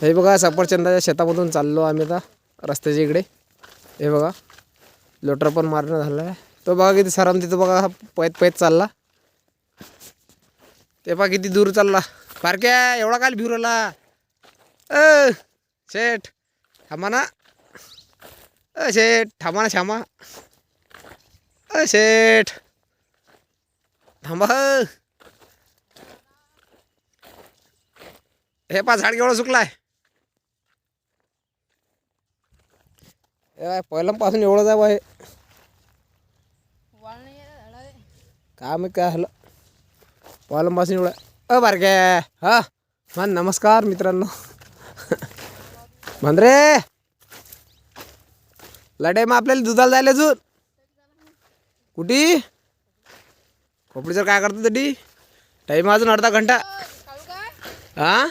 हे बघा सफरचंदाच्या शेतामधून चाललो आम्ही आता रस्त्याच्या इकडे. हे बघा लोटर पण मारणं झालं आहे तो बघा किती सराम तिथं बघा पैत पैत चालला. ते बघा किती दूर चालला. पारक्या एवढा काल भिवरला अ शेठ थांबा ना. अ शेठ थांबा ना श्यामा. अ शेठ थांबा. हे पा झाड केवढं सुकलाय. हे पहिल्यापासून एवढंच आहे. बा हे काय माहीत काय झालं पहिल्यापासून एवढं अ बारके हा मान नमस्कार मित्रांनो. म्हण रे. लढाई मग आपल्याला दुधाला जायला अजून. कुठे? खोपडीचं काय करतो तरी टाईम अजून अर्धा घंटा. हा